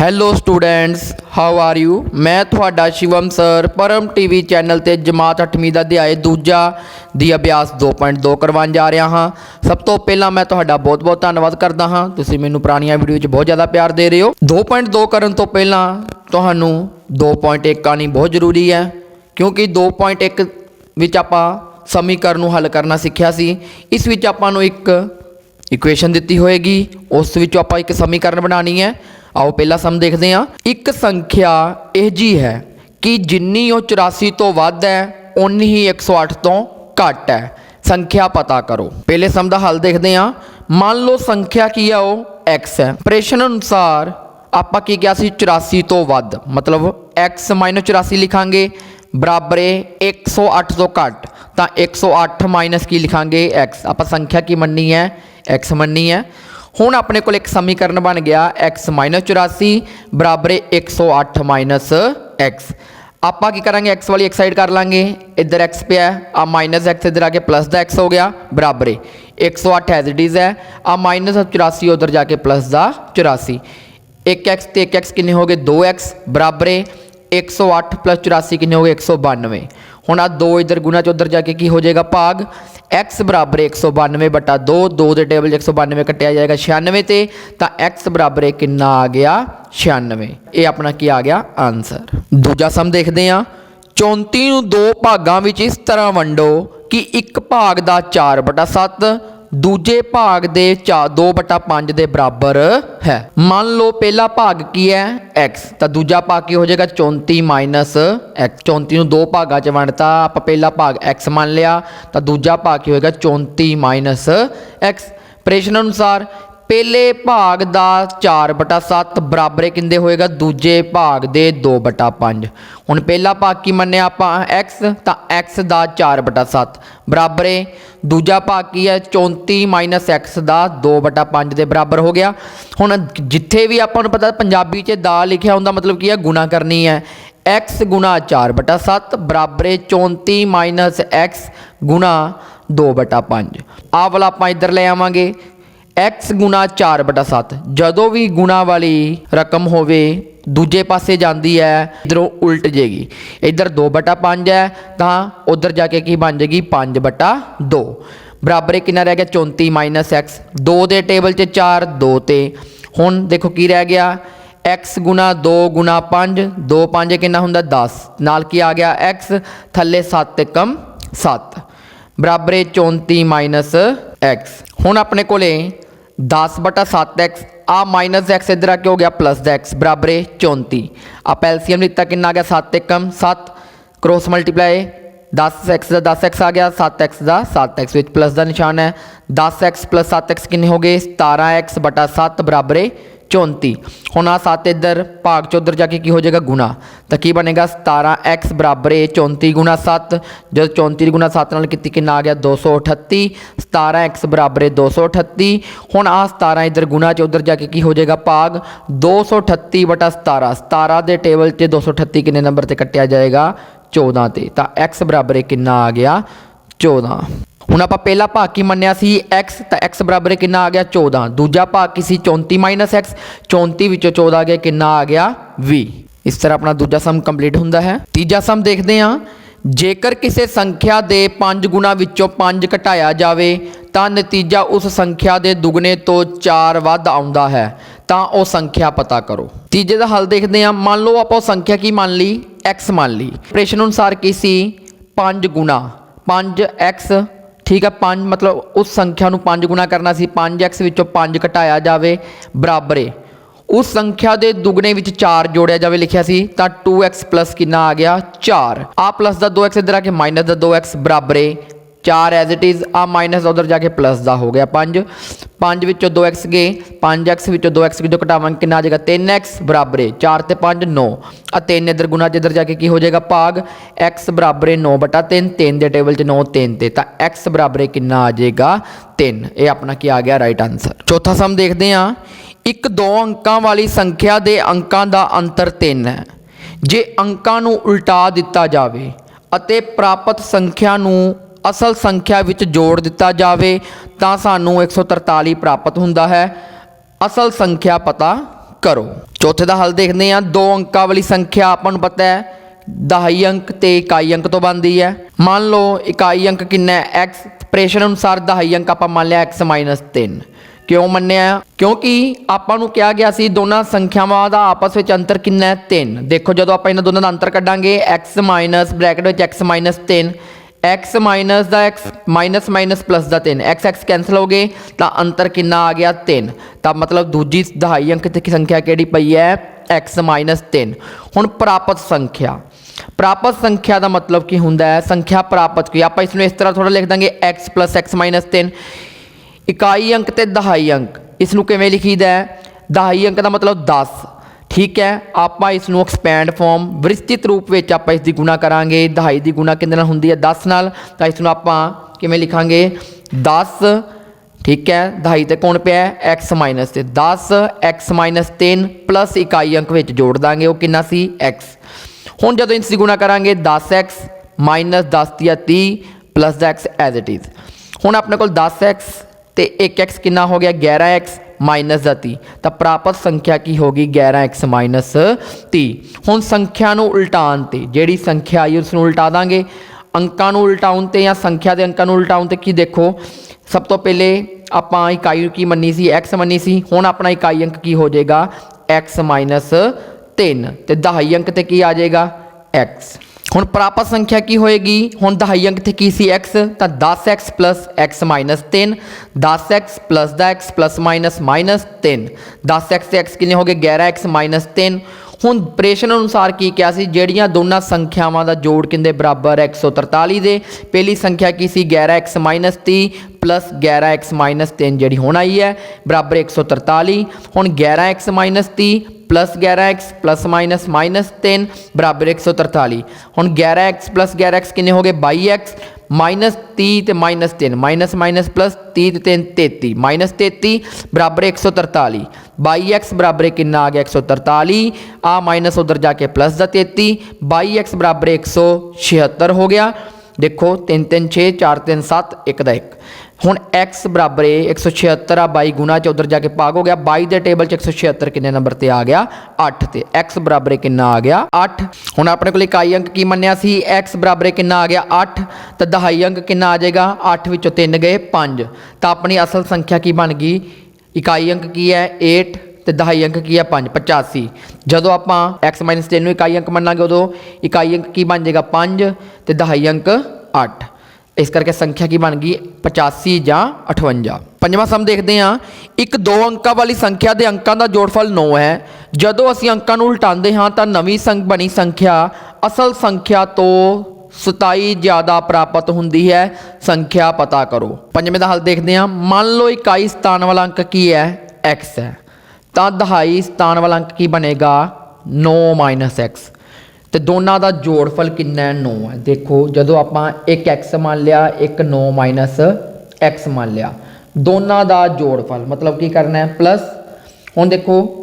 Hello students how are you ਮੈਂ ਤੁਹਾਡਾ Shivam sir Param TV channel ਤੇ ਜਮਾਤ 8ਵੀਂ ਦਾ ਅਧਿਆਇ ਦੂਜਾ ਦੀ ਅਭਿਆਸ 2.2 ਕਰਵਾਉਣ ਜਾ ਰਿਹਾ ਹਾਂ। ਸਭ ਤੋਂ ਪਹਿਲਾਂ ਮੈਂ ਤੁਹਾਡਾ ਬਹੁਤ-ਬਹੁਤ ਧੰਨਵਾਦ ਕਰਦਾ ਹਾਂ। ਤੁਸੀਂ ਮੈਨੂੰ ਪੁਰਾਣੀਆਂ ਵੀਡੀਓ 'ਚ ਬਹੁਤ ਜ਼ਿਆਦਾ ਪਿਆਰ ਦੇ ਰਹੇ ਹੋ। 2.2 ਕਰਨ ਤੋਂ ਪਹਿਲਾਂ ਤੁਹਾਨੂੰ 2.1 ਆਣੀ ਬਹੁਤ ਜ਼ਰੂਰੀ ਹੈ। ਕਿਉਂਕਿ 2.1 ਵਿੱਚ ਆਪਾਂ ਸਮੀਕਰਨ ਨੂੰ ਹੱਲ ਕਰਨਾ ਸਿੱਖਿਆ ਸੀ। ਇਸ ਵਿੱਚ ਆਪਾਂ ਨੂੰ ਇੱਕ ਇਕੁਏਸ਼ਨ ਦਿੱਤੀ ਹੋਏਗੀ। ਉਸ ਵਿੱਚੋਂ ਆਪਾਂ ਇੱਕ ਸਮੀਕਰਨ ਬਣਾਉਣੀ ਹੈ। ਆਓ ਪਹਿਲਾ ਸਮ ਦੇਖਦੇ ਹਾਂ। ਇੱਕ ਸੰਖਿਆ ਇਹ ਜੀ ਹੈ ਕਿ ਜਿੰਨੀ ਉਹ 84 ਤੋਂ ਵੱਧ ਹੈ ਉਨੀ ਹੀ 108 ਤੋਂ ਘੱਟ ਹੈ। ਸੰਖਿਆ ਪਤਾ ਕਰੋ। ਪਹਿਲੇ ਸਮ ਦਾ ਹੱਲ ਦੇਖਦੇ ਹਾਂ। ਮੰਨ ਲਓ ਸੰਖਿਆ ਕੀ ਹੈ ਉਹ x ਹੈ। ਪ੍ਰਸ਼ਨ ਅਨੁਸਾਰ ਆਪਾਂ ਕੀ ਕਿਹਾ ਸੀ? 84 ਤੋਂ ਵੱਧ। ਮਤਲਬ x 84 ਲਿਖਾਂਗੇ, ਬਰਾਬਰ ਹੈ 108 ਤੋਂ ਘੱਟ। ਤਾਂ 108 ਮਾਈਨਸ ਕੀ ਲਿਖਾਂਗੇ? x ਆਪਾਂ ਸੰਖਿਆ ਕੀ ਮੰਨੀ ਹੈ? x ਮੰਨੀ ਹੈ। ਹੁਣ ਆਪਣੇ ਕੋਲ ਇੱਕ ਸਮੀਕਰਨ ਬਣ ਗਿਆ x 84 ਬਰਾਬਰ ਹੈ 108 x ਆਪਾਂ ਕੀ ਕਰਾਂਗੇ? x ਵਾਲੀ ਇੱਕ ਸਾਈਡ ਕਰ ਲਾਂਗੇ। ਇੱਧਰ x ਪਿਆ ਹੈ, ਆ ਮਾਈਨਸ x ਇੱਧਰ ਆ ਕੇ ਪਲੱਸ ਦਾ x ਹੋ ਗਿਆ ਬਰਾਬਰ ਹੈ 108 ਐਜ਼ ਇਟ ਇਜ਼ ਹੈ ਆ ਮਾਈਨਸ 84 ਉਧਰ ਜਾ ਕੇ ਪਲੱਸ ਦਾ 84 1x ਤੇ 1x ਕਿੰਨੇ ਹੋ ਗਏ? 2x ਬਰਾਬਰ ਹੈ 108 84 ਕਿੰਨੇ ਹੋ ਗਏ? 192 ਹੁਣ ਆ 2 ਇਧਰ ਗੁਣਾ ਚ ਉਧਰ ਜਾ ਕੇ ਕੀ ਹੋ ਜਾਏਗਾ? ਭਾਗ x ਬਰਾਬਰ ਹੈ 192 ਬਟਾ 2 2 ਦੇ ਟੇਬਲ 'ਚ 192 ਕੱਟਿਆ ਜਾਏਗਾ 96 ਤੇ, ਤਾਂ x ਬਰਾਬਰ ਕਿੰਨਾ ਆ ਗਿਆ? 96 ਇਹ ਆਪਣਾ ਕੀ ਆ ਗਿਆ? ਆਨਸਰ। ਦੂਜਾ ਸਮ ਦੇਖਦੇ ਹਾਂ। 34 ਨੂੰ ਦੋ ਭਾਗਾਂ ਵਿੱਚ ਇਸ ਤਰ੍ਹਾਂ ਵੰਡੋ ਕਿ ਇੱਕ ਭਾਗ ਦਾ 4 ਬਟਾ 7 ਦੂਜੇ ਭਾਗ ਦੇ 2 ਬਟਾ 5 ਦੇ ਬਰਾਬਰ ਹੈ। ਮੰਨ ਲਓ ਪਹਿਲਾ ਭਾਗ ਕੀ ਹੈ? X ਤਾਂ ਦੂਜਾ ਭਾਗ ਕੀ ਹੋ ਜਾਏਗਾ? 34 ਮਾਈਨਸ x 34 ਨੂੰ ਦੋ ਭਾਗਾਂ 'ਚ ਵੰਡਤਾ, ਆਪਾਂ ਪਹਿਲਾ ਭਾਗ x ਮੰਨ ਲਿਆ, ਤਾਂ ਦੂਜਾ ਭਾਗ ਕੀ ਹੋਏਗਾ? 34 ਮਾਈਨਸ x ਪ੍ਰਸ਼ਨ ਅਨੁਸਾਰ ਪਹਿਲੇ ਭਾਗ ਦਾ 4 ਬਟਾ 7 ਬਰਾਬਰ ਕਿੰਦੇ ਹੋਏਗਾ? ਦੂਜੇ ਭਾਗ ਦੇ 2 ਬਟਾ 5 ਹੁਣ ਪਹਿਲਾ ਭਾਗ ਕੀ ਮੰਨਿਆ ਆਪਾਂ? X ਤਾਂ x ਦਾ 4 ਬਟਾ 7 ਬਰਾਬਰ ਹੈ ਦੂਜਾ ਭਾਗ ਕੀ ਹੈ? 34 ਮਾਈਨਸ x ਦਾ 2 ਬਟਾ 5 ਦੇ ਬਰਾਬਰ ਹੋ ਗਿਆ। ਹੁਣ ਜਿੱਥੇ ਵੀ ਆਪਾਂ ਨੂੰ ਪਤਾ ਪੰਜਾਬੀ 'ਚ ਦਾ ਲਿਖਿਆ ਹੁੰਦਾ, ਮਤਲਬ ਕੀ ਹੈ? ਗੁਣਾ ਕਰਨੀ ਹੈ। X ਗੁਣਾ 4 ਬਟਾ 7 ਬਰਾਬਰ ਹੈ 34 ਮਾਈਨਸ x ਗੁਣਾ 2 ਬਟਾ 5 ਆਹ ਵਾਲਾ ਆਪਾਂ ਇੱਧਰ ਲੈ ਆਵਾਂਗੇ। X ਗੁਣਾ 4 ਬਟਾ 7 ਜਦੋਂ ਵੀ ਗੁਣਾ ਵਾਲੀ ਰਕਮ ਹੋਵੇ, ਦੂਜੇ ਪਾਸੇ ਜਾਂਦੀ ਹੈ, ਇਧਰੋਂ ਉਲਟ ਜੇਗੀ। ਇਧਰ 2 ਬਟਾ 5 ਹੈ, ਤਾਂ ਉਧਰ ਜਾ ਕੇ ਕੀ ਬਣ ਜੇਗੀ? 5 ਬਟਾ 2 ਬਰਾਬਰ ਕਿੰਨਾ ਰਹਿ ਗਿਆ? 34 ਮਾਈਨਸ x 2 ਦੇ ਟੇਬਲ 'ਚ 4 2 ਤੇ। ਹੁਣ ਦੇਖੋ ਕੀ ਰਹਿ ਗਿਆ? X ਗੁਣਾ 2 ਗੁਣਾ 5 2 5 ਕਿੰਨਾ ਹੁੰਦਾ? 10 ਨਾਲ ਕੀ ਆ ਗਿਆ? X ਥੱਲੇ 7 ਤੇ ਕਮ 7 ਬਰਾਬਰ 34 ਮਾਈਨਸ x ਹੁਣ ਆਪਣੇ ਕੋਲੇ 10 ਬਟਾ 7x ਆ ਮਾਈਨਸ x ਇਧਰ ਆ ਕੇ ਹੋ ਗਿਆ ਪਲੱਸ ਦਾ x ਬਰਾਬਰ ਹੈ 34 ਆਪਾਂ ਐਲਸੀਐਮ ਲਿੱਤਾ ਕਿੰਨਾ ਆ ਗਿਆ 7 ਤੇ ਕਮ 7 ਕ੍ਰੋਸ ਮਲਟੀਪਲਾਈ 10x ਦਾ 10x ਆ ਗਿਆ 7x ਦਾ 7x ਵਿੱਚ ਪਲੱਸ ਦਾ ਨਿਸ਼ਾਨ ਹੈ 10x 7x ਕਿੰਨੇ ਹੋ ਗਏ 17x ਬਟਾ 7 ਬਰਾਬਰ ਹੈ 34 ਹੁਣ ਆ 7 ਇੱਧਰ, ਭਾਗ ਚ ਉਧਰ ਜਾ ਕੇ ਕੀ ਹੋ ਜਾਏਗਾ? ਗੁਣਾ। ਤਾਂ ਕੀ ਬਣੇਗਾ? 17x ਬਰਾਬਰ ਹੈ 34 ਗੁਣਾ 7 ਜਦ 34 ਗੁਣਾ 7 ਨਾਲ ਕੀਤੀ ਕਿੰਨਾ ਆ ਗਿਆ? 238 17x ਬਰਾਬਰ ਹੈ 238 ਹੁਣ ਆ 17 ਇੱਧਰ ਗੁਣਾ ਚ ਉਧਰ ਜਾ ਕੇ ਕੀ ਹੋ ਜਾਏਗਾ? ਭਾਗ 238 ਬਟਾ 17 17 ਦੇ ਟੇਬਲ 'ਚ 238 ਕਿੰਨੇ ਨੰਬਰ ਤੇ ਕੱਟਿਆ ਜਾਏਗਾ? 14 ਤੇ। ਤਾਂ x ਬਰਾਬਰ ਕਿੰਨਾ ਆ ਗਿਆ? 14 ਹੁਣ ਆਪਾਂ ਪਹਿਲਾ ਭਾਗ ਕੀ ਮੰਨਿਆ ਸੀ? X ਤਾਂ x ਬਰਾਬਰ ਕਿੰਨਾ ਆ ਗਿਆ? 14 ਦੂਜਾ ਭਾਗ ਕੀ ਸੀ? 34 x 34 ਵਿੱਚੋਂ 14 ਆ ਗਿਆ, ਕਿੰਨਾ ਆ ਗਿਆ? 20 ਇਸ ਤਰ੍ਹਾਂ ਆਪਣਾ ਦੂਜਾ ਸਮ ਕੰਪਲੀਟ ਹੁੰਦਾ ਹੈ। ਤੀਜਾ ਸਮ ਦੇਖਦੇ ਹਾਂ। ਜੇਕਰ ਕਿਸੇ ਸੰਖਿਆ ਦੇ 5 ਗੁਣਾ ਵਿੱਚੋਂ 5 ਘਟਾਇਆ ਜਾਵੇ, ਤਾਂ ਨਤੀਜਾ ਉਸ ਸੰਖਿਆ ਦੇ ਦੁੱਗਣੇ ਤੋਂ 4 ਵੱਧ ਆਉਂਦਾ ਹੈ। ਤਾਂ ਉਹ ਸੰਖਿਆ ਪਤਾ ਕਰੋ। ਤੀਜੇ ਦਾ ਹੱਲ ਦੇਖਦੇ ਹਾਂ। ਮੰਨ ਲਓ ਆਪਾਂ ਉਹ ਸੰਖਿਆ ਕੀ ਮੰਨ ਲਈ? X ਮੰਨ ਲਈ। ਪ੍ਰਸ਼ਨ ਅਨੁਸਾਰ ਕੀ ਸੀ? 5 ਗੁਣਾ। 5x ਠੀਕ ਆ 5 ਮਤਲਬ ਉਸ ਸੰਖਿਆ ਨੂੰ 5 ਗੁਣਾ ਕਰਨਾ ਸੀ 5x ਵਿੱਚੋਂ 5 ਘਟਾਇਆ ਜਾਵੇ, ਬਰਾਬਰ ਹੈ ਉਸ ਸੰਖਿਆ ਦੇ ਦੁੱਗਣੇ ਵਿੱਚ 4 ਜੋੜਿਆ ਜਾਵੇ ਲਿਖਿਆ ਸੀ, ਤਾਂ 2x ਪਲੱਸ ਕਿੰਨਾ ਆ ਗਿਆ? 4 ਆ ਪਲੱਸ ਦਾ 2x ਇੱਧਰ ਆ ਕੇ ਮਾਈਨਸ ਦਾ 2x ਬਰਾਬਰ ਹੈ 4 ਐਜ਼ ਇਟ ਇਜ਼ ਆ ਮਾਈਨਸ ਉਧਰ ਜਾ ਕੇ ਪਲੱਸ ਦਾ ਹੋ ਗਿਆ 5 5 ਵਿੱਚੋਂ 2x ਗਏ 5x ਵਿੱਚੋਂ 2x ਜਦੋਂ ਘਟਾਵਾਂਗੇ, ਕਿੰਨਾ ਆ ਜਾਏਗਾ? 3x ਬਰਾਬਰ ਹੈ 4 ਤੇ 5 9 ਆ 3 ਇੱਧਰ ਗੁਣਾ ਚ ਇੱਧਰ ਜਾ ਕੇ ਕੀ ਹੋ ਜਾਏਗਾ? ਭਾਗ। x ਬਰਾਬਰ ਹੈ 9 ਬਟਾ 3 3 ਦੇ ਟੇਬਲ 'ਚ 9 3 ਤੇ। ਤਾਂ x ਬਰਾਬਰ ਕਿੰਨਾ ਆ ਜਾਏਗਾ? 3 ਇਹ ਆਪਣਾ ਕੀ ਆ ਗਿਆ? ਰਾਈਟ ਆਨਸਰ ਚੌਥਾ ਸਮ ਦੇਖਦੇ ਹਾਂ। ਇੱਕ ਦੋ ਅੰਕਾਂ ਵਾਲੀ ਸੰਖਿਆ ਦੇ ਅੰਕਾਂ ਦਾ ਅੰਤਰ 3 ਹੈ। ਜੇ ਅੰਕਾਂ ਨੂੰ ਉਲਟਾ ਦਿੱਤਾ ਜਾਵੇ ਅਤੇ ਪ੍ਰਾਪਤ ਸੰਖਿਆ ਨੂੰ ਅਸਲ ਸੰਖਿਆ ਵਿੱਚ ਜੋੜ ਦਿੱਤਾ ਜਾਵੇ ਤਾਂ ਸਾਨੂੰ 143 ਪ੍ਰਾਪਤ ਹੁੰਦਾ ਹੈ। ਅਸਲ ਸੰਖਿਆ ਪਤਾ ਕਰੋ। ਚੌਥੇ ਦਾ ਹੱਲ ਦੇਖਦੇ ਹਾਂ। ਦੋ ਅੰਕਾਂ ਵਾਲੀ ਸੰਖਿਆ ਆਪਾਂ ਨੂੰ ਪਤਾ ਹੈ। ਦਹਾਈ ਅੰਕ ਤੇ ਇਕਾਈ ਅੰਕ ਤੋਂ ਬਣਦੀ ਹੈ। ਮੰਨ ਲਓ ਇਕਾਈ ਅੰਕ ਕਿੰਨਾ ਹੈ? X ਪ੍ਰੇਸ਼ਨ ਅਨੁਸਾਰ ਦਹਾਈ ਅੰਕ ਆਪਾਂ ਮੰਨ ਲਿਆ x 3 ਕਿਉਂ ਮੰਨਿਆ? ਕਿਉਂਕਿ ਆਪਾਂ ਨੂੰ ਕਿਹਾ ਗਿਆ ਸੀ ਦੋਨਾਂ ਸੰਖਿਆਵਾਂ ਦਾ ਆਪਸ ਵਿੱਚ ਅੰਤਰ ਕਿੰਨਾ ਹੈ? 3 ਦੇਖੋ ਜਦੋਂ ਆਪਾਂ ਇਹਨਾਂ ਦੋਨਾਂ ਦਾ ਅੰਤਰ ਕੱਢਾਂਗੇ, x ਬ੍ਰੈਕਟ ਵਿੱਚ x 3 x ਮਾਈਨਸ ਦਾ x ਮਾਈਨਸ ਮਾਈਨਸ ਪਲੱਸ ਦਾ 3 x x ਕੈਨਸਲ ਹੋ ਗਏ, ਤਾਂ ਅੰਤਰ ਕਿੰਨਾ ਆ ਗਿਆ? 3 ਤਾਂ ਮਤਲਬ ਦੂਜੀ ਦਹਾਈ ਅੰਕ ਤੇ ਸੰਖਿਆ ਕਿਹੜੀ ਪਈ ਹੈ? x 3 ਹੁਣ ਪ੍ਰਾਪਤ ਸੰਖਿਆ। ਪ੍ਰਾਪਤ ਸੰਖਿਆ ਦਾ ਮਤਲਬ ਕੀ ਹੁੰਦਾ ਹੈ? ਸੰਖਿਆ ਪ੍ਰਾਪਤ ਕੀ? ਆਪਾਂ ਇਸ ਨੂੰ ਇਸ ਤਰ੍ਹਾਂ ਥੋੜਾ ਲਿਖ ਦਾਂਗੇ। x x 3 ਇਕਾਈ ਅੰਕ ਤੇ ਦਹਾਈ ਅੰਕ। ਇਸ ਨੂੰ ਕਿਵੇਂ ਲਿਖੀਦਾ ਹੈ? ਦਹਾਈ ਅੰਕ ਦਾ ਮਤਲਬ 10 ਠੀਕ ਹੈ, ਆਪਾਂ ਇਸ ਨੂੰ ਐਕਸਪੈਂਡ ਫਾਰਮ ਵਿਸਤ੍ਰਿਤ ਰੂਪ ਵਿੱਚ ਆਪਾਂ ਇਸ ਦੀ ਗੁਣਾ ਕਰਾਂਗੇ, ਦਹਾਈ ਦੀ ਗੁਣਾ ਕਿੰਨੇ ਨਾਲ ਹੁੰਦੀ ਹੈ? 10 ਨਾਲ। ਤਾਂ ਇਸ ਨੂੰ ਆਪਾਂ ਕਿਵੇਂ ਲਿਖਾਂਗੇ? 10 ਠੀਕ ਹੈ, ਦਹਾਈ ਤੇ ਕੌਣ ਪਿਆ ਹੈ? x ਮਾਈਨਸ ਤੇ। 10 x 3 ਪਲੱਸ ਇਕਾਈ ਅੰਕ ਵਿੱਚ ਜੋੜ ਦਾਂਗੇ, ਉਹ ਕਿੰਨਾ ਸੀ? x ਹੁਣ ਜਦੋਂ ਇਸ ਦੀ ਗੁਣਾ ਕਰਾਂਗੇ 10x 10 ਦੀ 30 ਪਲੱਸ ਦਾ x ਐਜ਼ ਇਟ ਇਜ਼ ਹੁਣ ਆਪਣੇ ਕੋਲ 10x ਤੇ 1x ਕਿੰਨਾ ਹੋ ਗਿਆ? 11x ਮਾਈਨਸ ਦਾ 30 ਤਾਂ ਪ੍ਰਾਪਤ ਸੰਖਿਆ ਕੀ ਹੋਗੀ 11x ਮਾਈਨਸ 30 ਹੁਣ ਸੰਖਿਆ ਨੂੰ ਉਲਟਾਉਣ ਤੇ, ਜਿਹੜੀ ਸੰਖਿਆ ਆਈ ਉਸ ਨੂੰ ਉਲਟਾ ਦਾਂਗੇ। ਅੰਕਾਂ ਨੂੰ ਉਲਟਾਉਣ ਤੇ ਜਾਂ ਸੰਖਿਆ ਦੇ ਅੰਕਾਂ ਨੂੰ ਉਲਟਾਉਣ ਤੇ ਕੀ ਦੇਖੋ? ਸਭ ਤੋਂ ਪਹਿਲੇ ਆਪਾਂ ਇਕਾਈ ਕੀ ਮੰਨੀ ਸੀ? x ਮੰਨੀ ਸੀ। ਹੁਣ ਆਪਣਾ ਇਕਾਈ ਅੰਕ ਕੀ ਹੋ ਜਾਏਗਾ? x 3 ਤੇ ਦਹਾਈ ਅੰਕ ਤੇ ਕੀ ਆ ਜਾਏਗਾ? x ਹੁਣ ਪ੍ਰਾਪਤ ਸੰਖਿਆ ਕੀ ਹੋਏਗੀ ਹੁਣ ਦਹਾਈ ਅੰਕ ਤੇ ਕੀ ਸੀ x ਤਾਂ 10x x 3 10x ਦਾ x plus minus minus 3 10x ਤੇ x ਕਿੰਨੇ ਹੋ ਗਏ 11x 3 ਹੁਣ ਪ੍ਰੇਸ਼ਨ ਅਨੁਸਾਰ ਕੀ ਕਿਹਾ ਸੀ? ਜਿਹੜੀਆਂ ਦੋਨਾਂ ਸੰਖਿਆਵਾਂ ਦਾ ਜੋੜ ਕਿੰਦੇ ਬਰਾਬਰ ਹੈ? 143 ਦੇ। ਪਹਿਲੀ ਸੰਖਿਆ ਕੀ ਸੀ? 11x 30 ਪਲੱਸ 11x 3 ਜਿਹੜੀ ਹੁਣ ਆਈ ਹੈ, ਬਰਾਬਰ 143 ਹੁਣ 11x 30 plus 11x plus minus minus 3 ਬਰਾਬਰ 143 ਹੁਣ 11x ਪਲੱਸ 11x ਕਿੰਨੇ ਹੋ ਗਏ? 22x ਮਾਈਨਸ 30 ਤੇ ਮਾਈਨਸ 3 ਮਾਈਨਸ ਮਾਈਨਸ ਪਲੱਸ 30 ਤੇ 3 33 ਮਾਈਨਸ 33 ਬਰਾਬਰ 143 22x ਬਰਾਬਰ ਕਿੰਨਾ ਆ ਗਿਆ 143 ਆ ਮਾਈਨਸ ਉਧਰ ਜਾ ਕੇ ਪਲੱਸ ਦਾ 33 22x ਬਰਾਬਰ 176 ਹੋ ਗਿਆ ਦੇਖੋ 3 3 6 4 3 7 1 ਦਾ 1 ਹੁਣ x ਬਰਾਬਰ ਹੈ 176 ਆ 22 ਗੁਣਾ ਚ ਉਧਰ ਜਾ ਕੇ ਭਾਗ ਹੋ ਗਿਆ। 22 ਦੇ ਟੇਬਲ ਚ 176 ਕਿੰਨੇ ਨੰਬਰ ਤੇ ਆ ਗਿਆ? 8 ਤੇ। x ਬਰਾਬਰ ਕਿੰਨਾ ਆ ਗਿਆ? 8 ਹੁਣ ਆਪਣੇ ਕੋਲ ਇਕਾਈ ਅੰਕ ਕੀ ਮੰਨਿਆ ਸੀ? x ਬਰਾਬਰ ਕਿੰਨਾ ਆ ਗਿਆ? 8 ਤਾਂ ਦਹਾਈ ਅੰਕ ਕਿੰਨਾ ਆ ਜਾਏਗਾ? 8 ਵਿੱਚੋਂ 3 ਗਏ 5 ਤਾਂ ਆਪਣੀ ਅਸਲ ਸੰਖਿਆ ਕੀ ਬਣ ਗਈ? ਇਕਾਈ ਅੰਕ ਕੀ ਹੈ? 8 ਤੇ ਦਹਾਈ ਅੰਕ ਕੀ ਹੈ 5 85 ਜਦੋਂ ਆਪਾਂ x 3 ਨੂੰ ਇਕਾਈ ਅੰਕ ਮੰਨਾਂਗੇ ਉਦੋਂ ਇਕਾਈ ਅੰਕ ਕੀ ਬਣ ਜਾਏਗਾ? 5 ਤੇ ਦਹਾਈ ਅੰਕ 8 ਇਸ ਕਰਕੇ ਸੰਖਿਆ ਕੀ ਬਣ ਗਈ? 85 ਜਾਂ 58 ਪੰਜਵਾਂ ਸਮ ਦੇਖਦੇ ਹਾਂ। ਇੱਕ ਦੋ ਅੰਕਾਂ ਵਾਲੀ ਸੰਖਿਆ ਦੇ ਅੰਕਾਂ ਦਾ ਜੋੜਫਲ 9 ਹੈ। ਜਦੋਂ ਅਸੀਂ ਅੰਕਾਂ ਨੂੰ ਉਲਟਾਉਂਦੇ ਹਾਂ ਤਾਂ ਨਵੀਂ ਸੰਖ ਬਣੀ ਸੰਖਿਆ ਅਸਲ ਸੰਖਿਆ ਤੋਂ 27 ਜ਼ਿਆਦਾ ਪ੍ਰਾਪਤ ਹੁੰਦੀ ਹੈ। ਸੰਖਿਆ ਪਤਾ ਕਰੋ। ਪੰਜਵੇਂ ਦਾ ਹੱਲ ਦੇਖਦੇ ਹਾਂ। ਮੰਨ ਲਓ ਇਕਾਈ ਸਥਾਨ ਵਾਲਾ ਅੰਕ ਕੀ ਹੈ? x ਹੈ। ਤਾਂ ਦਹਾਈ ਸਥਾਨ ਵਾਲਾ ਅੰਕ ਕੀ ਬਣੇਗਾ? 9 x ਤੇ ਦੋਨਾਂ ਦਾ ਜੋੜਫਲ ਕਿੰਨਾ ਹੈ? 9 ਹੈ। ਦੇਖੋ, ਜਦੋਂ ਆਪਾਂ ਇੱਕ x ਮੰਨ ਲਿਆ, ਇੱਕ 9 x ਮੰਨ ਲਿਆ। ਦੋਨਾਂ ਦਾ ਜੋੜਫਲ ਮਤਲਬ ਕੀ ਕਰਨਾ ਹੈ? ਪਲੱਸ। ਹੁਣ ਦੇਖੋ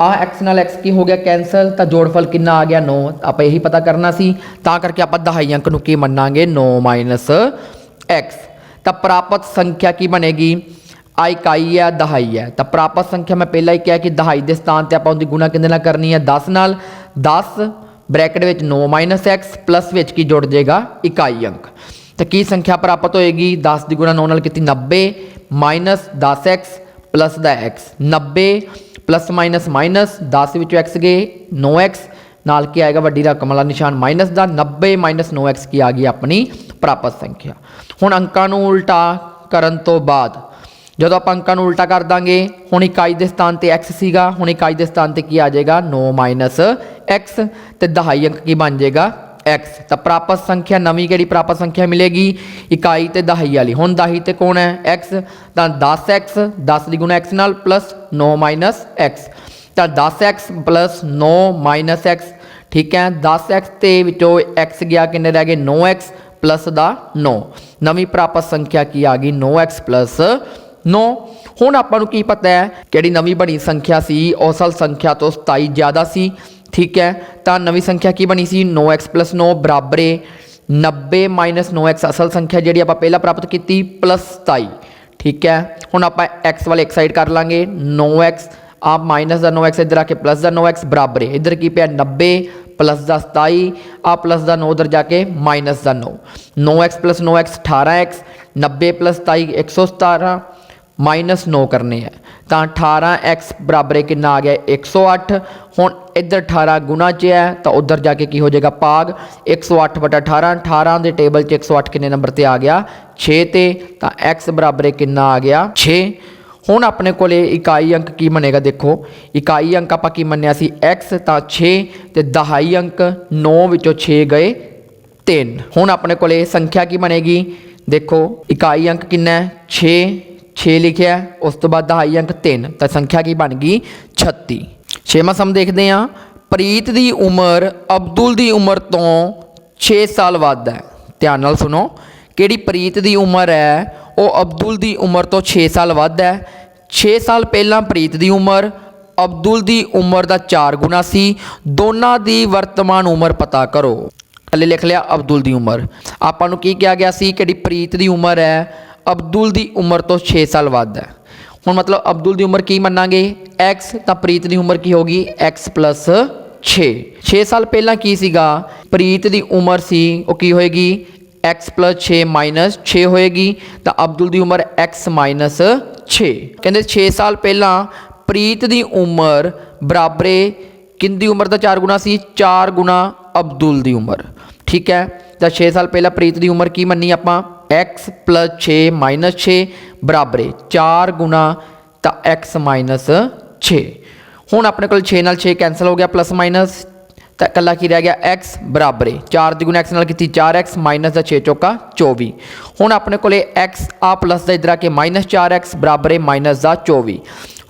ਆ x ਨਾਲ x ਕੀ ਹੋ ਗਿਆ? ਕੈਨਸਲ ਤਾਂ ਜੋੜਫਲ ਕਿੰਨਾ ਆ ਗਿਆ? 9 ਆਪਾਂ ਇਹੀ ਪਤਾ ਕਰਨਾ ਸੀ। ਤਾਂ ਕਰਕੇ ਆਪਾਂ ਦਹਾਈ ਅੰਕ ਨੂੰ ਕੀ ਮੰਨਾਂਗੇ? 9 x ਤਾਂ ਪ੍ਰਾਪਤ ਸੰਖਿਆ ਕੀ ਬਣੇਗੀ? ਆ ਇਕਾਈ ਹੈ, ਦਹਾਈ ਹੈ। ਤਾਂ ਪ੍ਰਾਪਤ ਸੰਖਿਆ ਮੈਂ ਪਹਿਲਾਂ ਹੀ ਕਿਹਾ ਕਿ ਦਹਾਈ ਦੇ ਸਥਾਨ ਤੇ ਆਪਾਂ ਉਹਦੀ ਗੁਣਾ ਕਿੰਦੇ ਨਾਲ ਕਰਨੀ ਹੈ? 10 ਨਾਲ 10 ਬ੍ਰੈਕਟ ਵਿੱਚ 9 x ਪਲੱਸ ਵਿੱਚ ਕੀ ਜੁੜ ਜਾਏਗਾ? ਇਕਾਈ ਅੰਕ। ਤਾਂ ਕੀ ਸੰਖਿਆ ਪ੍ਰਾਪਤ ਹੋਏਗੀ? 10 ਦੀ ਗੁਣਾ 9 ਨਾਲ ਕੀਤੀ 90 10x ਪਲੱਸ ਦਾ x 90 ਪਲੱਸ ਮਾਈਨਸ ਮਾਈਨਸ 10 ਵਿੱਚੋਂ x ਗਏ 9x ਨਾਲ ਕੀ ਆਏਗਾ? ਵੱਡੀ ਰਕਮ ਵਾਲਾ ਨਿਸ਼ਾਨ ਮਾਈਨਸ ਦਾ 90 9x ਕੀ ਆ ਗਈ ਆਪਣੀ ਪ੍ਰਾਪਤ ਸੰਖਿਆ। ਹੁਣ ਅੰਕਾਂ ਨੂੰ ਉਲਟਾ ਕਰਨ ਤੋਂ ਬਾਅਦ ਜਦੋਂ ਆਪਾਂ ਅੰਕਾਂ ਨੂੰ ਉਲਟਾ ਕਰ ਦਾਂਗੇ ਹੁਣ ਇਕਾਈ ਦੇ ਸਥਾਨ ਤੇ x ਸੀਗਾ ਹੁਣ ਇਕਾਈ ਦੇ ਸਥਾਨ ਤੇ ਕੀ ਆ ਜਾਏਗਾ 9 x ਤੇ ਦਹਾਈ ਅੰਕ ਕੀ ਬਣ ਜਾਏਗਾ x ਤਾਂ ਪ੍ਰਾਪਤ ਸੰਖਿਆ ਨਵੀਂ ਕਿਹੜੀ ਪ੍ਰਾਪਤ ਸੰਖਿਆ ਮਿਲੇਗੀ ਇਕਾਈ ਤੇ ਦਹਾਈ ਵਾਲੀ ਹੁਣ ਦਹਾਈ ਤੇ ਕੌਣ ਹੈ x ਤਾਂ 10x 10 ਦੀ ਗੁਣਾ x ਨਾਲ ਪਲੱਸ 9 x ਤਾਂ 10x 9 x ਠੀਕ ਹੈ 10x ਤੇ ਵਿੱਚੋਂ x ਗਿਆ ਕਿੰਨੇ ਰਹਿ ਗਏ 9x ਪਲੱਸ ਦਾ 9 ਨਵੀਂ ਪ੍ਰਾਪਤ ਸੰਖਿਆ ਕੀ ਆ ਗਈ 9x 9 ਹੁਣ ਆਪਾਂ ਨੂੰ ਕੀ ਪਤਾ ਹੈ ਕਿਹੜੀ ਨਵੀਂ ਬਣੀ ਸੰਖਿਆ ਸੀ? ਉਹ ਅਸਲ ਸੰਖਿਆ ਤੋਂ 27 ਜ਼ਿਆਦਾ ਸੀ। ਠੀਕ ਹੈ, ਤਾਂ ਨਵੀਂ ਸੰਖਿਆ ਕੀ ਬਣੀ ਸੀ? 9x 9 ਬਰਾਬਰ ਹੈ 90 9x ਅਸਲ ਸੰਖਿਆ ਜਿਹੜੀ ਆਪਾਂ ਪਹਿਲਾਂ ਪ੍ਰਾਪਤ ਕੀਤੀ ਪਲੱਸ 27 ਠੀਕ ਹੈ, ਹੁਣ ਆਪਾਂ x ਵਾਲੇ ਇੱਕ ਸਾਈਡ ਕਰ ਲਾਂਗੇ। 9x ਆ ਮਾਈਨਸ ਦਾ 9x ਇੱਧਰ ਆ ਕੇ ਪਲੱਸ ਦਾ 9x ਬਰਾਬਰ। ਹੈ ਇੱਧਰ ਕੀ ਪਿਆ? 90 ਪਲੱਸ ਦਾ 27 ਆ ਪਲੱਸ ਦਾ 9 ਉਧਰ ਜਾ ਕੇ ਮਾਈਨਸ ਦਾ 9 9x 9x 18x 90 27 117 ਮਾਈਨਸ 9 ਕਰਨੇ ਆ। ਤਾਂ 18x ਬਰਾਬਰ ਹੈ ਕਿੰਨਾ ਆ ਗਿਆ? 108 ਹੁਣ ਇੱਧਰ 18 ਗੁਣਾ ਚ ਹੈ ਤਾਂ ਉੱਧਰ ਜਾ ਕੇ ਕੀ ਹੋ ਜਾਏਗਾ? ਭਾਗ। 108 ਬਟਾ 18 18 ਦੇ ਟੇਬਲ ਚ 108 ਕਿੰਨੇ ਨੰਬਰ ਤੇ ਆ ਗਿਆ? 6 ਤੇ। ਤਾਂ x ਬਰਾਬਰ ਕਿੰਨਾ ਆ ਗਿਆ? 6 ਹੁਣ ਆਪਣੇ ਕੋਲੇ ਇਕਾਈ ਅੰਕ ਕੀ ਬਣੇਗਾ ਦੇਖੋ? ਇਕਾਈ ਅੰਕ ਆਪਾਂ ਕੀ ਮੰਨਿਆ ਸੀ? x ਤਾਂ 6 ਤੇ ਦਹਾਈ ਅੰਕ 9 ਵਿੱਚੋਂ 6 ਗਏ 3 ਹੁਣ ਆਪਣੇ ਕੋਲੇ ਸੰਖਿਆ ਕੀ ਬਣੇਗੀ? ਦੇਖੋ, ਇਕਾਈ ਅੰਕ ਕਿੰਨਾ ਹੈ? 6 6 ਲਿਖਿਆ, ਉਸ ਤੋਂ ਬਾਅਦ ਦਹਾਈ ਅੰਕ 3 ਤਾਂ ਸੰਖਿਆ ਕੀ ਬਣ ਗਈ? 36 ਛੇਵਾਂ ਸਮ ਦੇਖਦੇ ਹਾਂ। ਪ੍ਰੀਤ ਦੀ ਉਮਰ ਅਬਦੁਲ ਦੀ ਉਮਰ ਤੋਂ 6 ਸਾਲ ਵੱਧ ਹੈ। ਧਿਆਨ ਨਾਲ ਸੁਣੋ। ਕਿਹੜੀ ਪ੍ਰੀਤ ਦੀ ਉਮਰ ਹੈ? ਉਹ ਅਬਦੁਲ ਦੀ ਉਮਰ ਤੋਂ 6 ਸਾਲ ਵੱਧ ਹੈ। 6 ਸਾਲ ਪਹਿਲਾਂ ਪ੍ਰੀਤ ਦੀ ਉਮਰ, ਅਬਦੁਲ ਦੀ ਉਮਰ ਦਾ 4 ਗੁਣਾ ਸੀ। ਦੋਨਾਂ ਦੀ ਵਰਤਮਾਨ ਉਮਰ ਪਤਾ ਕਰੋ। ਥੱਲੇ ਲਿਖ ਲਿਆ ਅਬਦੁਲ ਦੀ ਉਮਰ। ਆਪਾਂ ਨੂੰ ਕੀ ਕਿਹਾ ਗਿਆ ਸੀ? ਕਿਹੜੀ ਪ੍ਰੀਤ ਦੀ ਉਮਰ ਹੈ? ਅਬਦੁਲ ਦੀ ਉਮਰ ਤੋਂ 6 ਸਾਲ ਵੱਧ ਹੈ। ਹੁਣ ਮਤਲਬ ਅਬਦੁਲ ਦੀ ਉਮਰ ਕੀ ਮੰਨਾਂਗੇ? X ਤਾਂ ਪ੍ਰੀਤ ਦੀ ਉਮਰ ਕੀ ਹੋਗੀ x 6 6 ਸਾਲ ਪਹਿਲਾਂ ਕੀ ਸੀਗਾ? ਪ੍ਰੀਤ ਦੀ ਉਮਰ ਸੀ, ਉਹ ਕੀ ਹੋਏਗੀ? X 6 6 ਹੋਏਗੀ। ਤਾਂ ਅਬਦੁਲ ਦੀ ਉਮਰ x 6 ਕਹਿੰਦੇ 6 ਸਾਲ ਪਹਿਲਾਂ ਪ੍ਰੀਤ ਦੀ ਉਮਰ ਬਰਾਬਰੇ ਕਿੰਦੀ ਉਮਰ ਦਾ 4 ਗੁਣਾ ਸੀ? 4 ਗੁਣਾ ਅਬਦੁਲ ਦੀ ਉਮਰ। ਠੀਕ ਹੈ? ਤਾਂ 6 ਸਾਲ ਪਹਿਲਾਂ ਪ੍ਰੀਤ ਦੀ ਉਮਰ ਕੀ ਮੰਨੀ ਆਪਾਂ? X 6 6 ਬਰਾਬਰੇ 4 ਗੁਣਾ ਤਾਂ x 6 ਹੁਣ ਆਪਣੇ ਕੋਲ 6 ਨਾਲ 6 ਕੈਨਸਲ ਹੋ ਗਿਆ ਪਲੱਸ ਮਾਈਨਸ ਤਾਂ ਇਕੱਲਾ ਕੀ ਰਹਿ ਗਿਆ? x ਬਰਾਬਰ ਹੈ 4 ਦੀ ਗੁਣਾ x ਨਾਲ ਕੀਤੀ 4x ਮਾਈਨਸ ਦਾ 6 ਚੌਕਾ 24 ਹੁਣ ਆਪਣੇ ਕੋਲੇ x ਆ ਪਲੱਸ ਦਾ ਇਧਰ ਆ ਕੇ ਮਾਈਨਸ 4x ਬਰਾਬਰ ਹੈ ਮਾਈਨਸ ਦਾ 24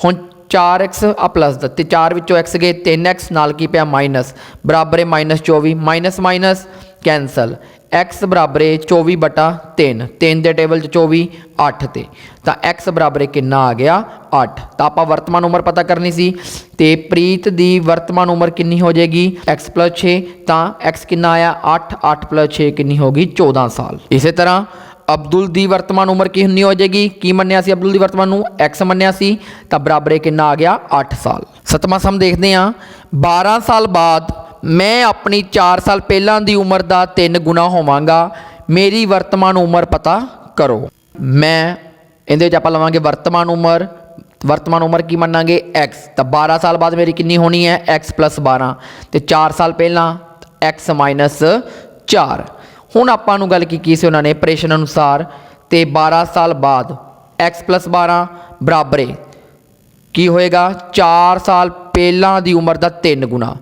ਹੁਣ 4x ਆ ਪਲੱਸ ਦਾ, ਤੇ 4 ਵਿੱਚੋਂ x ਗਏ 3x ਨਾਲ ਕੀ ਪਿਆ? ਮਾਈਨਸ ਬਰਾਬਰ ਹੈ minus 24 minus minus cancel x ਬਰਾਬਰ ਹੈ 24 ਬਟਾ 3 3 ਦੇ ਟੇਬਲ 'ਚ 24 8 ਤੇ। ਤਾਂ x ਬਰਾਬਰ ਕਿੰਨਾ ਆ ਗਿਆ? 8 ਤਾਂ ਆਪਾਂ ਵਰਤਮਾਨ ਉਮਰ ਪਤਾ ਕਰਨੀ ਸੀ। ਤੇ ਪ੍ਰੀਤ ਦੀ ਵਰਤਮਾਨ ਉਮਰ ਕਿੰਨੀ ਹੋ ਜਾਏਗੀ? x 6 ਤਾਂ x ਕਿੰਨਾ ਆਇਆ? 8 8 6 ਕਿੰਨੀ ਹੋ ਗਈ? 14 ਸਾਲ। ਇਸੇ ਤਰ੍ਹਾਂ ਅਬਦੁਲ ਦੀ ਵਰਤਮਾਨ ਉਮਰ ਕਿੰਨੀ ਹੋ ਜਾਏਗੀ? ਕੀ ਮੰਨਿਆ ਸੀ ਅਬਦੁਲ ਦੀ ਵਰਤਮਾਨ ਨੂੰ? x ਮੰਨਿਆ ਸੀ। ਤਾਂ ਬਰਾਬਰ ਕਿੰਨਾ ਆ ਗਿਆ? 8 ਸਾਲ। ਸਤਵਾਂ ਸਮ ਦੇਖਦੇ ਹਾਂ। 12 ਸਾਲ ਬਾਅਦ ਮੈਂ ਆਪਣੀ 4 ਸਾਲ ਪਹਿਲਾਂ ਦੀ ਉਮਰ ਦਾ 3 ਗੁਣਾ ਹੋਵਾਂਗਾ। ਮੇਰੀ ਵਰਤਮਾਨ ਉਮਰ ਪਤਾ ਕਰੋ। ਮੈਂ ਇਹਦੇ ਵਿੱਚ ਆਪਾਂ ਲਵਾਂਗੇ ਵਰਤਮਾਨ ਉਮਰ। ਵਰਤਮਾਨ ਉਮਰ ਕੀ ਮੰਨਾਂਗੇ? X ਤਾਂ 12 ਸਾਲ ਬਾਅਦ ਮੇਰੀ ਕਿੰਨੀ ਹੋਣੀ ਹੈ? X 12 ਤੇ 4 ਸਾਲ ਪਹਿਲਾਂ x 4 ਹੁਣ ਆਪਾਂ ਨੂੰ ਗੱਲ ਕੀਤੀ ਸੀ ਉਹਨਾਂ ਨੇ? ਪ੍ਰੇਸ਼ਨ ਅਨੁਸਾਰ ਤੇ 12 ਸਾਲ ਬਾਅਦ x 12 ਬਰਾਬਰ। ਹੈ ਕੀ ਹੋਏਗਾ? 4 ਸਾਲ ਪਹਿਲਾਂ ਦੀ ਉਮਰ ਦਾ 3 ਗੁਣਾ।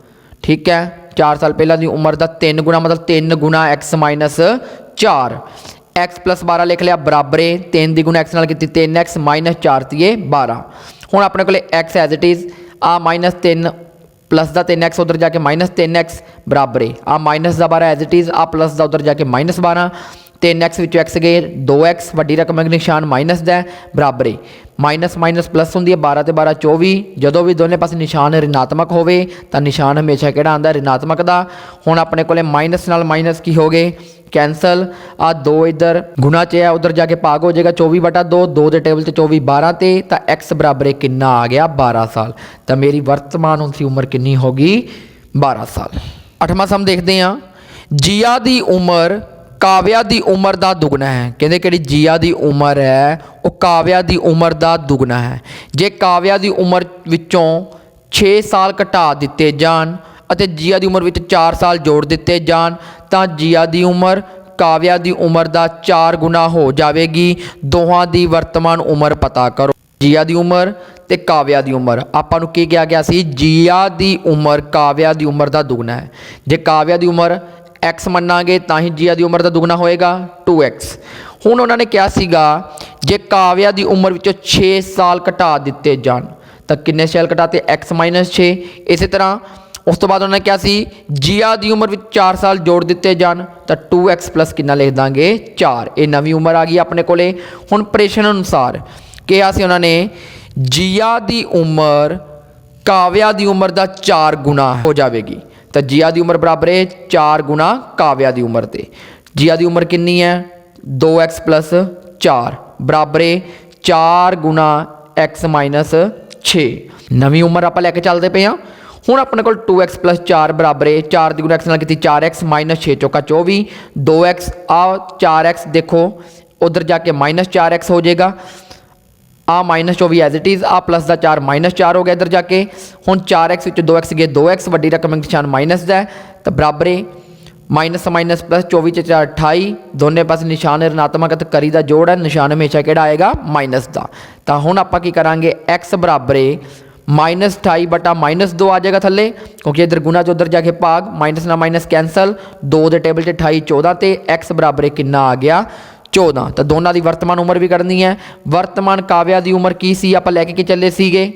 ਠੀਕ ਹੈ 4 ਸਾਲ ਪਹਿਲਾਂ ਦੀ ਉਮਰ ਦਾ 3 ਗੁਣਾ ਮਤਲਬ 3 ਗੁਣਾ x 4 x 12 ਲਿਖ ਲਿਆ ਬਰਾਬਰ ਹੈ 3 ਦੀ ਗੁਣਾ x ਨਾਲ ਕੀਤੀ 3x 4 ਤੀਏ 12 ਹੁਣ ਆਪਣੇ ਕੋਲੇ x ਐਜ਼ ਇਟ ਇਜ਼ ਆ -3 ਪਲੱਸ ਦਾ 3x ਉਧਰ ਜਾ ਕੇ -3x ਬਰਾਬਰ ਹੈ ਆ ਮਾਈਨਸ ਦਾ 12 ਐਜ਼ ਇਟ ਇਜ਼ ਆ ਪਲੱਸ ਦਾ ਉਧਰ ਜਾ ਕੇ -12 3x ਵਿੱਚੋਂ x ਗਏ 2x ਵੱਡੀ ਰਕਮ ਦਾ ਨਿਸ਼ਾਨ ਮਾਈਨਸ ਦਾ ਹੈ, ਬਰਾਬਰ ਹੈ ਮਾਈਨਸ ਮਾਈਨਸ ਪਲੱਸ ਹੁੰਦੀ ਹੈ 12 ਤੇ 12 24 ਜਦੋਂ ਵੀ ਦੋਨੇ ਪਾਸੇ ਨਿਸ਼ਾਨ ਰਿਣਾਤਮਕ ਹੋਵੇ ਤਾਂ ਨਿਸ਼ਾਨ ਹਮੇਸ਼ਾ ਕਿਹੜਾ ਆਂਦਾ ਰਿਣਾਤਮਕ ਦਾ। ਹੁਣ ਆਪਣੇ ਕੋਲੇ ਮਾਈਨਸ ਨਾਲ ਮਾਈਨਸ ਕੀ ਹੋ ਗਏ? ਕੈਨਸਲ ਆ 2 ਇਧਰ ਗੁਣਾ ਚ ਆ ਉਧਰ ਜਾ ਕੇ ਭਾਗ ਹੋ ਜਾਏਗਾ। 24 ਬਟਾ 2 2 ਦੇ ਟੇਬਲ ਤੇ 24 12 ਤੇ ਤਾਂ x ਬਰਾਬਰ ਕਿੰਨਾ ਆ ਗਿਆ? 12 ਸਾਲ। ਤਾਂ ਮੇਰੀ ਵਰਤਮਾਨ ਉਨਸੀ ਉਮਰ ਕਿੰਨੀ ਹੋਗੀ 12 ਸਾਲ। ਅੱਠਵਾਂ ਸਮ ਦੇਖਦੇ ਹਾਂ। ਜੀਆ ਦੀ ਉਮਰ ਕਾਵਿਆ ਦੀ ਉਮਰ ਦਾ ਦੁੱਗਣਾ ਹੈ। ਕਹਿੰਦੇ ਕਿਹੜੀ ਜੀਆ ਦੀ ਉਮਰ ਹੈ, ਉਹ ਕਾਵਿਆ ਦੀ ਉਮਰ ਦਾ ਦੁੱਗਣਾ ਹੈ। ਜੇ ਕਾਵਿਆ ਦੀ ਉਮਰ ਵਿੱਚੋਂ 6 ਸਾਲ ਘਟਾ ਦਿੱਤੇ ਜਾਣ ਅਤੇ ਜੀਆ ਦੀ ਉਮਰ ਵਿੱਚ 4 ਸਾਲ ਜੋੜ ਦਿੱਤੇ ਜਾਣ, ਤਾਂ ਜੀਆ ਦੀ ਉਮਰ, ਕਾਵਿਆ ਦੀ ਉਮਰ ਦਾ 4 ਗੁਣਾ ਹੋ ਜਾਵੇਗੀ। ਦੋਹਾਂ ਦੀ ਵਰਤਮਾਨ ਉਮਰ ਪਤਾ ਕਰੋ। ਜੀਆ ਦੀ ਉਮਰ ਤੇ ਕਾਵਿਆ ਦੀ ਉਮਰ। ਆਪਾਂ ਨੂੰ ਕੀ ਕਿਹਾ ਗਿਆ ਸੀ? ਜੀਆ ਦੀ ਉਮਰ, ਕਾਵਿਆ ਦੀ ਉਮਰ ਦਾ ਦੁੱਗਣਾ ਹੈ। ਜੇ ਕਾਵਿਆ ਦੀ ਉਮਰ x ਮੰਨਾਂਗੇ ਤਾਂ ਹੀ ਜੀਆ ਦੀ ਉਮਰ ਦਾ ਦੁੱਗਣਾ ਹੋਏਗਾ 2x ਹੁਣ ਉਹਨਾਂ ਨੇ ਕਿਹਾ ਸੀਗਾ, ਜੇ ਕਾਵਿਆ ਦੀ ਉਮਰ ਵਿੱਚੋਂ 6 ਸਾਲ ਘਟਾ ਦਿੱਤੇ ਜਾਣ, ਤਾਂ ਕਿੰਨੇ ਸਾਲ ਘਟਾਤੇ? X 6 ਇਸੇ ਤਰ੍ਹਾਂ ਉਸ ਤੋਂ ਬਾਅਦ ਉਹਨਾਂ ਨੇ ਕਿਹਾ ਸੀ, ਜੀਆ ਦੀ ਉਮਰ ਵਿੱਚ 4 ਸਾਲ ਜੋੜ ਦਿੱਤੇ ਜਾਣ, ਤਾਂ 2x ਪਲੱਸ ਕਿੰਨਾ ਲਿਖ ਦਾਂਗੇ? 4 ਇਹ ਨਵੀਂ ਉਮਰ ਆ ਗਈ ਆਪਣੇ ਕੋਲੇ। ਹੁਣ ਪ੍ਰੇਸ਼ਨ ਅਨੁਸਾਰ ਕਿਹਾ ਸੀ ਉਹਨਾਂ ਨੇ, ਜੀਆ ਦੀ ਉਮਰ ਕਾਵਿਆ ਦੀ ਉਮਰ ਦਾ 4 ਗੁਣਾ ਹੋ ਜਾਵੇਗੀ। ਤਾਂ ਜੀਆ ਦੀ ਉਮਰ ਬਰਾਬਰ ਹੈ 4 ਗੁਣਾ ਕਾਵਿਆ ਦੀ ਉਮਰ ਤੇ। ਜੀਆ ਦੀ ਉਮਰ ਕਿੰਨੀ ਹੈ? 2x 4 ਬਰਾਬਰ ਹੈ 4 ਗੁਣਾ x 6 ਨਵੀਂ ਉਮਰ ਆਪਾਂ ਲੈ ਕੇ ਚੱਲਦੇ ਪਏ ਹਾਂ। ਹੁਣ ਆਪਣੇ ਕੋਲ 2x 4 ਬਰਾਬਰ ਹੈ 4 ਦੀ ਗੁਣਾ x ਨਾਲ ਕੀਤੀ 4x 6 ਚੌਕਾ 24 2x ਆ 4x ਦੇਖੋ। ਉਧਰ ਜਾ ਕੇ -4x ਹੋ ਜਾਏਗਾ। ਆ -24 ਐਜ਼ ਇਟ ਇਜ਼ ਆ ਪਲੱਸ ਦਾ 4 -4 ਹੋ ਗਿਆ ਇਧਰ ਜਾ ਕੇ। ਹੁਣ 4x ਵਿੱਚ 2x ਗਏ 2x ਵੱਡੀ ਰਕਮ ਦਾ ਨਿਸ਼ਾਨ ਮਾਈਨਸ ਦਾ ਤਾਂ ਬਰਾਬਰ ਹੈ ਮਾਈਨਸ ਮਾਈਨਸ ਪਲੱਸ 24 ਚ 4 28 ਦੋਨੇ ਪਾਸੇ ਨਿਸ਼ਾਨ ઋਣਾਤਮਕ ਅਤੇ ਕਰੀ ਦਾ ਜੋੜ ਹੈ, ਨਿਸ਼ਾਨ ਹਮੇਸ਼ਾ ਕਿਹੜਾ ਆਏਗਾ? ਮਾਈਨਸ ਦਾ। ਤਾਂ ਹੁਣ ਆਪਾਂ ਕੀ ਕਰਾਂਗੇ? x ਬਰਾਬਰ ਹੈ ਮਾਈਨਸ 28 ਬਟਾ ਮਾਈਨਸ 2 ਆ ਜਾਏਗਾ ਥੱਲੇ, ਕਿਉਂਕਿ ਇਧਰ ਗੁਣਾ ਚ ਉਧਰ ਜਾ ਕੇ ਭਾਗ ਮਾਈਨਸ ਨਾਲ ਮਾਈਨਸ ਕੈਨਸਲ 2 ਦੇ ਟੇਬਲ 'ਚ 28 14 ਤੇ x ਬਰਾਬਰ ਕਿੰਨਾ ਆ ਗਿਆ? 14 ਤਾਂ ਦੋਨਾਂ ਦੀ ਵਰਤਮਾਨ ਉਮਰ ਵੀ ਕਰਨੀ ਹੈ। ਵਰਤਮਾਨ ਕਾਵਿਆ ਦੀ ਉਮਰ ਕੀ ਸੀ? ਆਪਾਂ ਲੈ ਕੇ ਕੀ ਚੱਲੇ ਸੀਗੇ?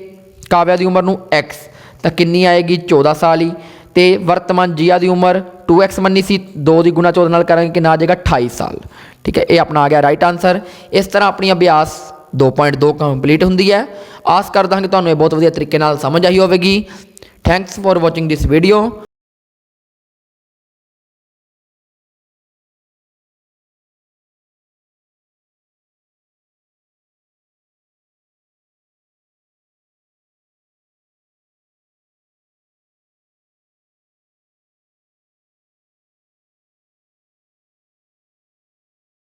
ਕਾਵਿਆ ਦੀ ਉਮਰ ਨੂੰ x ਤਾਂ ਕਿੰਨੀ ਆਏਗੀ? 14 ਸਾਲ ਹੀ। ਤੇ ਵਰਤਮਾਨ ਜੀਆ ਦੀ ਉਮਰ 2x ਮੰਨੀ ਸੀ। 2 ਦੀ ਗੁਣਾ 14 ਨਾਲ ਕਰਾਂਗੇ, ਕਿੰਨਾ ਆ ਜਾਏਗਾ? 28 ਸਾਲ। ਠੀਕ ਹੈ, ਇਹ ਆਪਣਾ ਆ ਗਿਆ ਰਾਈਟ ਆਨਸਰ ਇਸ ਤਰ੍ਹਾਂ ਆਪਣੀ ਅਭਿਆਸ 2.2 ਕੰਪਲੀਟ ਹੁੰਦੀ ਹੈ। ਆਸ ਕਰਦਾ ਹਾਂ ਕਿ ਤੁਹਾਨੂੰ ਇਹ ਬਹੁਤ ਵਧੀਆ ਤਰੀਕੇ ਨਾਲ ਸਮਝ ਆਈ ਹੋਵੇਗੀ। Thanks for watching this video